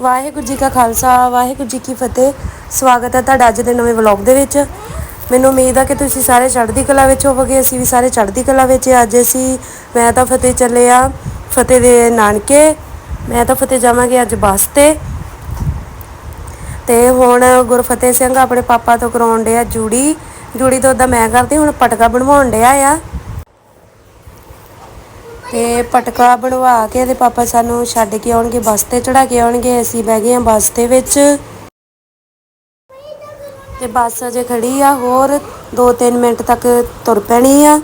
ਵਾਹਿਗੁਰੂ ਜੀ ਕਾ ਖਾਲਸਾ, ਵਾਹਿਗੁਰੂ ਜੀ ਕੀ ਫਤਿਹ। ਸਵਾਗਤ ਹੈ ਤੁਹਾਡਾ ਅੱਜ ਦੇ ਨਵੇਂ ਵਲੌਗ ਦੇ ਵਿੱਚ। ਮੈਨੂੰ ਉਮੀਦ ਆ ਕਿ ਤੁਸੀਂ ਸਾਰੇ ਚੜ੍ਹਦੀ ਕਲਾ ਵਿੱਚ ਹੋਵੋਗੇ, ਅਸੀਂ ਵੀ ਸਾਰੇ ਚੜ੍ਹਦੀ ਕਲਾ ਵਿੱਚ ਅੱਜ ਅਸੀਂ, ਮੈਂ ਤਾਂ ਫਤਿਹ ਚੱਲੇ ਆ ਫਤਿਹ ਦੇ ਨਾਨਕੇ। ਮੈਂ ਤਾਂ ਫਤਿਹ ਜਾਵਾਂਗੇ ਅੱਜ ਬੱਸ ਤੇ। ਤੇ ਹੁਣ ਗੁਰਫਤਿਹ ਸਿੰਘ ਆਪਣੇ ਪਾਪਾ ਤੋਂ ਕਰਾਉਣ ਡਿਆ ਜੂੜੀ। ਜੂੜੀ ਤੋਂ ਉਦਾਂ ਮੈਂ ਕਰਦੀ, ਹੁਣ ਪਟਕਾ ਬਣਵਾਉਣ ਡਿਆ ਆ। ਤੇ ਪਟਕਾ ਬਣਵਾ ਕੇ ਤੇ ਪਾਪਾ ਸਾਨੂੰ ਛੱਡ ਕੇ ਆਉਣਗੇ, ਬੱਸ ਤੇ ਚੜਾ ਕੇ ਆਉਣਗੇ, ਅਸੀਂ ਬਹਿ ਗਏ ਹਾਂ ਬੱਸ ਦੇ ਵਿੱਚ। ਤੇ ਬੱਸ ਅਜੇ ਖੜੀ ਆ, ਹੋਰ 2-3 ਮਿੰਟ ਤੱਕ ਤੁਰ ਪੈਣੀ ਆ।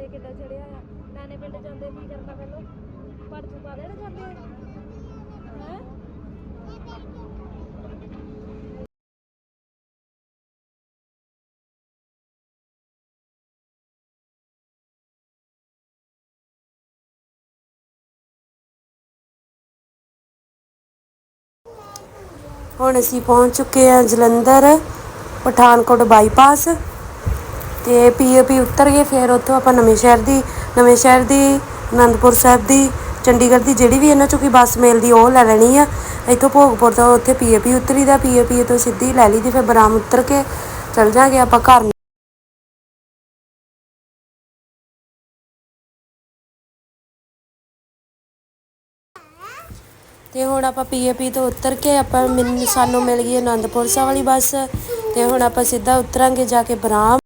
ਚਾਹ ਕਿੱਦਾਂ ਚੜਿਆ ਆ। ਨਾਨੇ ਪਿੰਡ ਜਾਂਦੇ, ਕੀ ਕਰਨਾ ਪਹਿਲਾਂ? ਪਰਚੂ ਪਾ ਦੇਣਾ ਜਾਂਦੇ। ਹੈ? ਹੁਣ ਅਸੀਂ ਪਹੁੰਚ ਚੁੱਕੇ ਹਾਂ ਜਲੰਧਰ, ਪਠਾਨਕੋਟ ਬਾਈਪਾਸ। ਤੇ ਪੀਏਪੀ ਉਤਰ ਗਏ, ਫਿਰ ਉੱਥੋਂ ਆਪਾਂ ਨਵੇਂ ਸ਼ਹਿਰ ਦੀ, ਨਵੇਂ ਸ਼ਹਿਰ ਦੀ, ਅਨੰਦਪੁਰ ਸਾਹਿਬ ਦੀ, ਚੰਡੀਗੜ੍ਹ ਦੀ ਜਿਹੜੀ ਵੀ ਇਹਨਾਂ ਚੋਂ ਕੋਈ ਬੱਸ ਮਿਲਦੀ ਉਹ ਲੈ ਲੈਣੀ ਆ। ਇੱਥੋਂ ਭੋਗਪੁਰ ਤੋਂ ਉੱਥੇ ਪੀਏਪੀ ਉਤਰੀ ਦਾ ਪੀਏਪੀ ਤੋਂ ਸਿੱਧੀ ਲੈ ਲਈ ਦੀ ਫਿਰ ਬਰਾਮ ਉਤਰ ਕੇ ਚਲ ਜਾਾਂਗੇ ਆਪਾਂ ਘਰ। ਨੂੰ। ਤੇ ਹੁਣ ਆਪਾਂ ਪੀਏਪੀ ਤੋਂ ਉਤਰ ਕੇ ਆਪਾਂ ਮੈਨੂੰ ਸਾਨੂੰ ਮਿਲ ਗਈ ਅਨੰਦਪੁਰ ਸਾਹਿਬ ਵਾਲੀ ਬੱਸ। ਤੇ ਹੁਣ ਆਪਾਂ ਸਿੱਧਾ ਉਤਰਾਂਗੇ ਜਾ ਕੇ ਬਰਾਮ।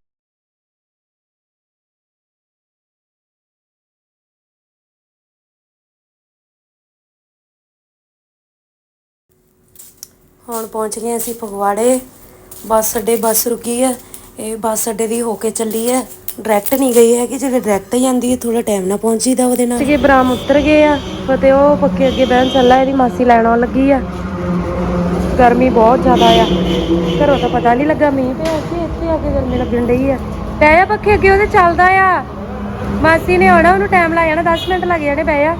ਹੁਣ ਪਹੁੰਚ ਗਏ ਅਸੀਂ ਫਗਵਾੜੇ। ਬੱਸ ਅੱਡੇ, ਬੱਸ ਰੁਕੀ ਹੈ ਇਹ ਬੱਸ ਅੱਡੇ ਦੀ ਹੋ ਕੇ ਚੱਲੀ ਹੈ ਡਾਇਰੈਕਟ ਨਹੀਂ ਗਈ ਹੈਗੀ ਜਿਹੜੇ ਡਾਇਰੈਕਟ ਜਾਂਦੀ ਹੈ ਥੋੜਾ ਟਾਈਮ ਨਾਲ ਪਹੁੰਚੀਦਾ ਉਹਦੇ ਨਾਲ। ਜੀ ਬਰਾਮ ਉਤਰ ਗਏ ਆ ਫਤੇ ਉਹ ਪੱਕੇ ਅੱਗੇ ਬਹਿਣ ਚੱਲਾ ਇਹਦੀ ਮਾਸੀ ਲੈਣ ਆਉਣ ਲੱਗੀ ਆ। ਗਰਮੀ ਬਹੁਤ ਜ਼ਿਆਦਾ ਆ। ਘਰੋਂ ਤਾਂ ਪਤਾ ਨਹੀਂ ਲੱਗਾ ਮੀਂਹ ਪਿਆ ਸੀ ਇੱਥੇ ਆ ਕੇ ਗਰਮੀ ਲੱਗਣ ਡਈ ਆ। ਬਹਿ ਜਾ ਪੱਖੇ ਅੱਗੇ, ਉਹਦੇ ਚੱਲਦਾ ਆ। ਮਾਸੀ ਨੇ ਆਉਣਾ, ਉਹਨੂੰ ਟਾਈਮ ਲੱਗ ਜਾਣਾ 10 ਮਿੰਟ ਲੱਗ ਜਾਣੇ ਬਹਿ ਜਾ।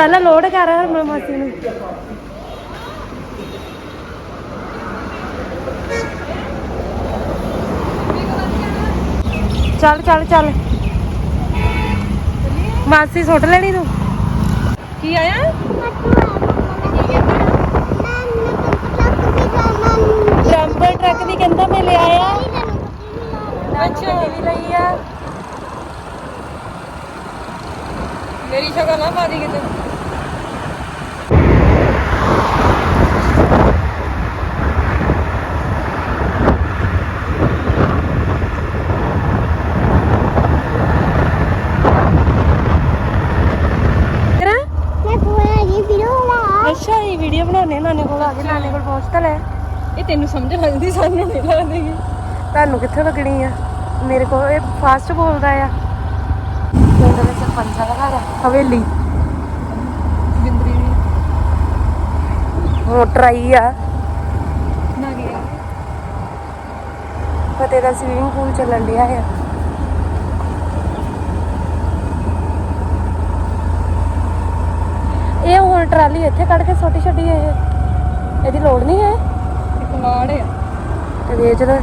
ਪਹਿਲਾਂ ਲੋਡ ਕਰ ਹਰਮਨ ਮਾਸੀ ਨੂੰ। ਚੱਲ ਚੱਲ ਚੱਲ। ਮਾਸੀ ਸੁੱਟ ਲੈਣੀ ਤੂੰ। ਕੀ ਆਇਆ? ਟਰੰਪਰ ਟਰੱਕ ਵੀ ਕਹਿੰਦਾ ਮੈਂ ਲੈ ਆਇਆ ਅੱਛਾ। ਵੀ ਲਈ ਆ। ਮੇਰੀ ਸ਼ਕਲ ਨਾ ਪਾ ਦੀ ਕਿਤੇ ਤੇਰਾ ਮੈਂ ਪੂਰਾ ਇਹ ਵੀਡੀਓ ਲਾ ਅੱਛਾ ਇਹ ਵੀਡੀਓ ਬਣਾਉਣੇ ਨਾਨੇ ਕੋਲ ਆ ਕੇ ਨਾਨੇ ਕੋਲ ਪਹੁੰਚ ਤਾਂ ਲੈ ਇਹ ਤੈਨੂੰ ਸਮਝ ਲੱਗਦੀ ਸਾਨੂੰ ਨਹੀਂ ਲੱਗਦੀ। ਤੁਹਾਨੂੰ ਕਿੱਥੇ ਲੱਗਣੀ ਆ? ਮੇਰੇ ਕੋਲ ਇਹ ਫਾਸਟ ਬੋਲਦਾ ਆ। ਪਿੰਡ ਵਿੱਚ ਸਰਪੰਚਾ ਦਾ ਘਰ। ਆ ਹਵੇਲੀ। ਬਿੰਦਰੀ ਵੀ ਮੋਟਰ ਆਈ ਆ। ਨਾ ਗਿਆ? ਫਤਿਹ ਦਾ ਸਵੀਮਿੰਗ ਪੂਲ ਚੱਲਣ ਡਿਆ ਆ। ਇਹ ਹੁਣ ਟਰਾਲੀ ਇੱਥੇ ਕੱਢ ਕੇ ਛੋਟੀ ਛੱਡੀ ਇਹ। ਇਹਦੀ ਲੋੜ ਨਹੀਂ ਹੈ। ਇੱਕ ਲਾੜ ਆ। ਤੇ ਵੇਚ ਲੈ।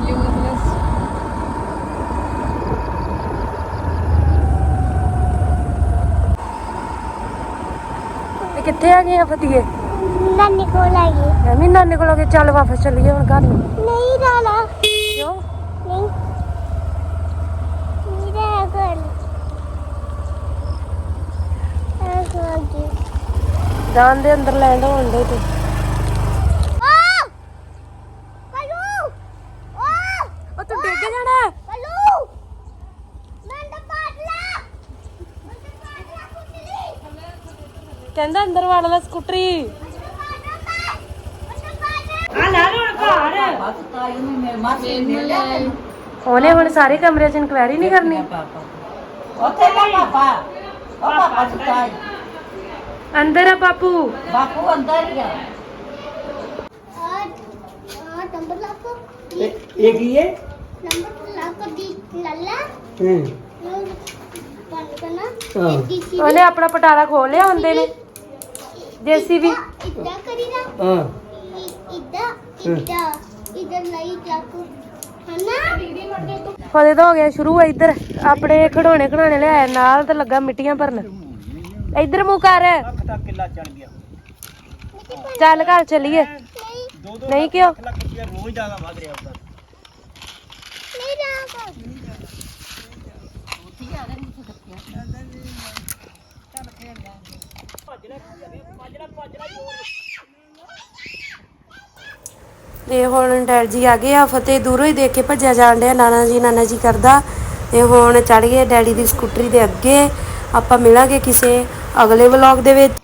ਯੂਜ਼ਲੈਸ ਇਹ ਕਿੱਥੇ ਆ ਗਏ ਆ ਫਤੀਏ ਨਾਨੀ ਕੋਲ ਆਈ ਮੈਂ ਵੀ ਨਾਨੇ ਕੋਲ ਆ ਕੇ ਚੱਲ ਵਾਪਸ ਚੱਲੀਏ ਹੁਣ ਘਰ ਨੂੰ। ਨਹੀਂ ਰਾਲਾ ਕਿਉਂ? ਨਹੀਂ। ਨਹੀਂ ਆ ਜਾਣ ਦੇ ਅੰਦਰ ਲੈਂਡ ਹੋਣ ਦੇ ਤੇ ਆ ਕਲੂ ਆ ਉਹ ਤੂੰ ਡਿੱਗ ਜਾਣਾ ਕਲੂ ਮੰਡ ਪਾਟਲਾ ਮੰਡ ਪਾਟਲਾ ਕੁੱਤਲੀ ਕਹਿੰਦਾ ਅੰਦਰ ਵੜ ਲੈ ਸਕੂਟਰੀ। ਆ ਲੈ ਹੁਣ ਘਰ। ਉਹਨੇ ਹੁਣ ਸਾਰੇ ਕਮਰੇ 'ਚ ਇਨਕੁਆਇਰੀ ਨਹੀਂ ਕਰਨੀ? ਉੱਥੇ ਤਾਂ ਪਾਪਾ। ਉਹ ਪਾਪਾ ਸੁੱਤਾ ਹੈ। ਅੰਦਰ ਆ ਬਾਪੂ। ਬਾਪੂ ਅੰਦਰ ਹੀ ਆ। ਨੰਬਰ ਲਾਕੋ ਇਹ ਕੀ ਹੈ? ਨੰਬਰ ਲਾਕੋ ਦੀ ਲੱਲਾ ਹੂੰ। ਬੰਦ ਕਰਨਾ ਉਹਨੇ ਆਪਣਾ ਪਟਾਰਾ ਖੋਲ ਲਿਆ ਹੁੰਦੇ ਨੇ। ਜੇਸੀਬੀ ਇੱਦਾਂ ਕਰੀਦਾ? ਹਾਂ। ਇੱਦਾਂ ਇੱਦਾਂ ਇੱਧਰ ਲਈ ਲਾਕੋ ਹਨਾ? ਦੀਦੀ ਮਰਦੇ ਤੂੰ ਫਦੇ ਤਾਂ ਹੋ ਗਿਆ ਸ਼ੁਰੂ ਇੱਧਰ। ਆਪਣੇ ਖਿਡੌਣੇ ਖਿਡੌਣੇ ਲਿਆਇਆ ਨਾਲ ਤੇ ਲੱਗਾ ਮਿੱਟੀਆਂ ਭਰਨ। ਇੱਧਰ ਮੂੰਹ ਕਰ। ਤਾਂ ਕਿੱਲਾ ਚੜ ਗਿਆ। ਚੱਲ ਘਰ ਚੱਲੀਏ। ਨਹੀਂ। ਕਿਉਂ? ਲੱਖ ਰੁਪਇਆ ਰੋਜ਼ ਜ਼ਿਆਦਾ ਵਧ ਰਿਹਾ ਉਹਦਾ ਨਹੀਂ ਰਾਗਾ ਤੇ ਹੁਣ ਡੈਡ ਜੀ ਆ ਗਏ ਆ, ਫਤਿਹ ਦੂਰੋਂ ਹੀ ਦੇਖ ਕੇ ਭੱਜਿਆ ਜਾਣ ਡਿਆ, ਨਾਨਾ ਜੀ ਨਾਨਾ ਜੀ ਕਰਦਾ। ਤੇ ਹੁਣ ਚੜ ਗਏ ਡੈਡੀ ਦੀ ਸਕੂਟਰੀ ਦੇ ਅੱਗੇ। ਆਪਾਂ ਮਿਲਾਂਗੇ ਕਿਸੇ ਅਗਲੇ ਵਲੌਗ ਦੇ ਵਿੱਚ।